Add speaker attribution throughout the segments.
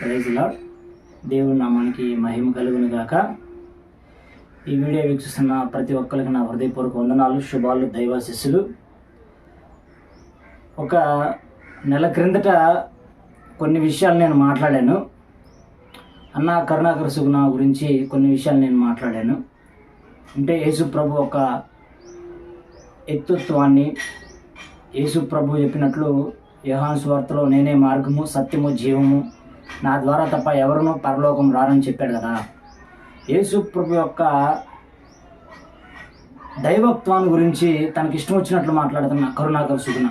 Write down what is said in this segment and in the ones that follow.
Speaker 1: ప్రైజ్లా దేవుడు నామానికి మహిమ కలుగును గాక. ఈ వీడియో వీక్షిస్తున్న ప్రతి ఒక్కరికి నా హృదయపూర్వక వందనాలు శుభాలు దైవాశిస్సులు ఒక నెల క్రిందట కొన్ని విషయాలు నేను మాట్లాడాను. అన్న కరుణాకర సుగుణ గురించి కొన్ని విషయాలు నేను మాట్లాడాను. అంటే యేసు ప్రభు ఒక ఎత్తుత్వాన్ని యేసు ప్రభు చెప్పినట్లు యోహాను స్వార్తలో నేనే మార్గము సత్యము జీవము నా ద్వారా తప్ప ఎవరునూ పరలోకం రారని చెప్పాడు కదా. యేసు ప్రభు యొక్క దైవత్వాన్ని గురించి తనకి ఇష్టం వచ్చినట్లు మాట్లాడుతున్న కరుణాకర్ సుగుణ.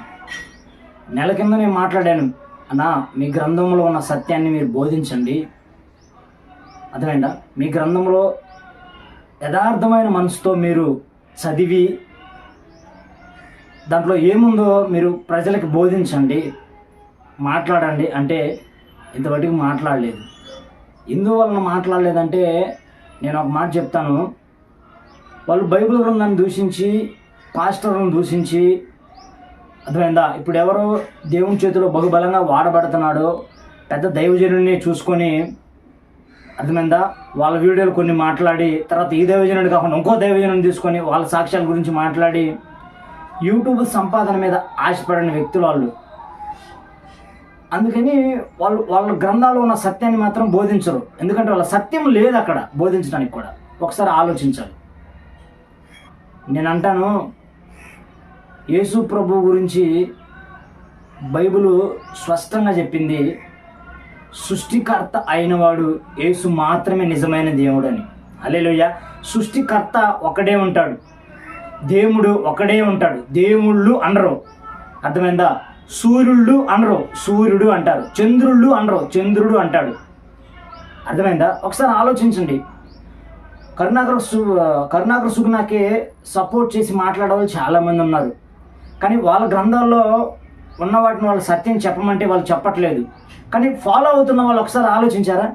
Speaker 1: నెల కింద నేను మాట్లాడాను. అన్నా మీ గ్రంథంలో ఉన్న సత్యాన్ని మీరు బోధించండి. అర్థమైందా? మీ గ్రంథంలో యథార్థమైన మనసుతో మీరు చదివి దాంట్లో ఏముందో మీరు ప్రజలకు బోధించండి మాట్లాడండి. అంటే ఇంతవరకు మాట్లాడలేదు. ఎందువలన మాట్లాడలేదంటే నేను ఒక మాట చెప్తాను. వాళ్ళు బైబిల్ గ్రంథాన్ని దూషించి పాస్టర్లను దూషించి అర్థమైందా? ఇప్పుడు ఎవరు దేవుని చేతిలో బహుబలంగా వాడబడుతున్నాడో పెద్ద దైవజనుడిని చూసుకొని అర్థమైందా? వాళ్ళ వీడియోలు కొన్ని మాట్లాడి తర్వాత ఈ దైవజనుడు కాకుండా ఇంకో దైవజనుడిని తీసుకొని వాళ్ళ సాక్ష్యాల గురించి మాట్లాడి యూట్యూబ్ సంపాదన మీద ఆశపడిన వ్యక్తులు వాళ్ళు. అందుకని వాళ్ళు వాళ్ళ గ్రంథాల్లో ఉన్న సత్యాన్ని మాత్రం బోధించరు. ఎందుకంటే వాళ్ళ సత్యం లేదు అక్కడ బోధించడానికి కూడా. ఒకసారి ఆలోచించాలి. నేను అంటాను యేసు ప్రభు గురించి బైబిల్ స్పష్టంగా చెప్పింది సృష్టికర్త అయినవాడు యేసు మాత్రమే నిజమైన దేవుడని అలేలోయ సృష్టికర్త ఒకడే ఉంటాడు. దేవుడు ఒకడే ఉంటాడు. దేవుళ్ళు అనరు. అర్థమైందా? సూర్యుళ్ళు అనరు సూర్యుడు అంటారు. చంద్రుళ్ళు అనరు చంద్రుడు అంటాడు. అర్థమైందా? ఒకసారి ఆలోచించండి. కరుణాకర సు కరుణాకర సుగుణాకే సపోర్ట్ చేసి మాట్లాడేవాళ్ళు చాలామంది ఉన్నారు. కానీ వాళ్ళ గ్రంథాల్లో ఉన్న వాటిని వాళ్ళు సత్యం చెప్పమంటే వాళ్ళు చెప్పట్లేదు. కానీ ఫాలో అవుతున్న వాళ్ళు ఒకసారి ఆలోచించారా?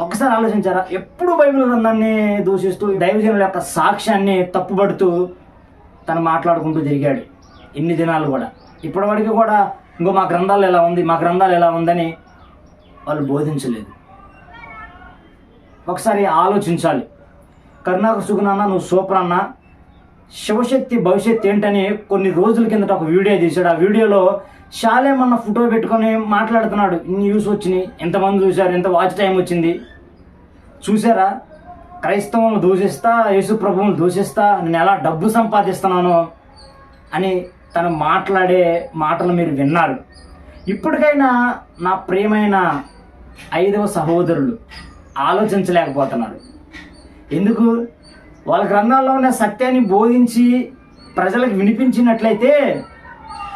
Speaker 1: ఒకసారి ఆలోచించారా? ఎప్పుడు బైబిల్ గ్రంథాన్ని దూషిస్తూ దైవజనుల యొక్క సాక్ష్యాన్ని తప్పుపడుతూ తను మాట్లాడుకుంటూ తిరిగాడు ఇన్ని దినాలు కూడా. ఇప్పటివరకు కూడా ఇంకో మా గ్రంథాలు ఎలా ఉంది మా గ్రంథాలు ఎలా ఉందని వాళ్ళు బోధించలేదు. ఒకసారి ఆలోచించాలి. కరుణాకర సుగుణాన్న నువ్వు సూపర్ అన్న. శివశక్తి భవిష్యత్ ఏంటని కొన్ని రోజుల కిందట ఒక వీడియో తీశాడు. ఆ వీడియోలో శాలేమన్న ఫోటో పెట్టుకొని మాట్లాడుతున్నాడు. ఇన్ని వ్యూస్ వచ్చినాయి ఎంతమంది చూశారు ఎంత వాచ్ టైం వచ్చింది. చూసారా క్రైస్తవులను దూషిస్తా యేసు ప్రభువును దూషిస్తా నేను ఎలా డబ్బు సంపాదిస్తున్నాను అని తను మాట్లాడే మాటలు మీరు విన్నారు. ఇప్పటికైనా నా ప్రియమైన ఐదవ సహోదరులు ఆలోచించలేకపోతున్నారు. ఎందుకు? వాళ్ళ గ్రంథాల్లో ఉన్న సత్యాన్ని బోధించి ప్రజలకు వినిపించినట్లయితే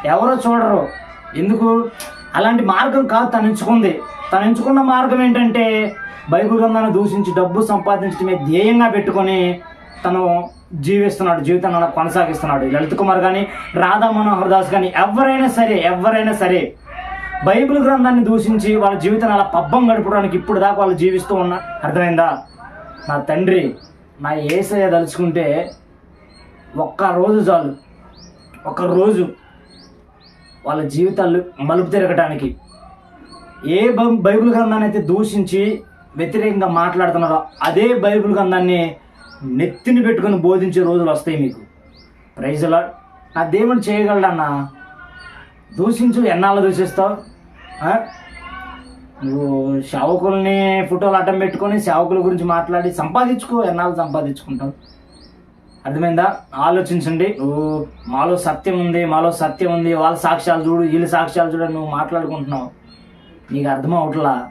Speaker 1: ఎవరో చూడరు. ఎందుకు? అలాంటి మార్గం కాదు తను ఎంచుకుంది తను ఎంచుకున్న మార్గం ఏంటంటే బైబిల్ గ్రంథాన్ని దూషించి డబ్బు సంపాదించడమే ధ్యేయంగా పెట్టుకొని తను జీవిస్తున్నాడు జీవితాన్ని అలా కొనసాగిస్తున్నాడు. లలిత్ కుమార్ కానీ రాధా మనోహర్ దాస్ కానీ ఎవరైనా సరే ఎవరైనా సరే బైబిల్ గ్రంథాన్ని దూషించి వాళ్ళ జీవితాన్ని అలా పబ్బం గడపడానికి ఇప్పుడు దాకా వాళ్ళు జీవిస్తూ ఉన్నా అర్థమైందా? నా తండ్రి నా ఏసయ్య తలుచుకుంటే ఒక్క రోజు చాలు. ఒక రోజు వాళ్ళ జీవితాలు మలుపు తిరగటానికి ఏ బై- బైబిల్ గ్రంథాన్ని అయితే దూషించి వ్యతిరేకంగా మాట్లాడుతున్నారో అదే బైబిల్ గ్రంథాన్ని నెత్తిని పెట్టుకొని బోధించే రోజులు వస్తాయి మీకు. ప్రైజులా నా దేవుడు చేయగలడన్నా? దూషించు ఎన్నాళ్ళు దూషిస్తావు? నువ్వు సేవకుల్ని ఫోటోలు అడ్డం పెట్టుకొని సేవకుల గురించి మాట్లాడి సంపాదించుకో ఎన్నాళ్ళు సంపాదించుకుంటావు? అర్థమైందా? ఆలోచించండి. నువ్వు మాలో సత్యం ఉంది మాలో సత్యం ఉంది వాళ్ళ సాక్ష్యాలు చూడు వీళ్ళ సాక్ష్యాలు చూడు నువ్వు మాట్లాడుకుంటున్నావు. నీకు అర్థం అవట్లా?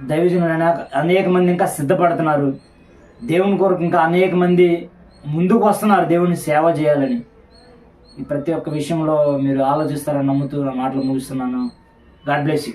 Speaker 1: దైవజనులైనా అనేక మంది ఇంకా సిద్ధపడుతున్నారు. దేవుని కొరకు ఇంకా అనేక మంది ముందుకు వస్తున్నారు దేవుని సేవ చేయాలని. ఈ ప్రతి ఒక్క విషయంలో మీరు ఆలోచిస్తారని నమ్ముతూ నా మాటలు ముగిస్తున్నాను. God bless you.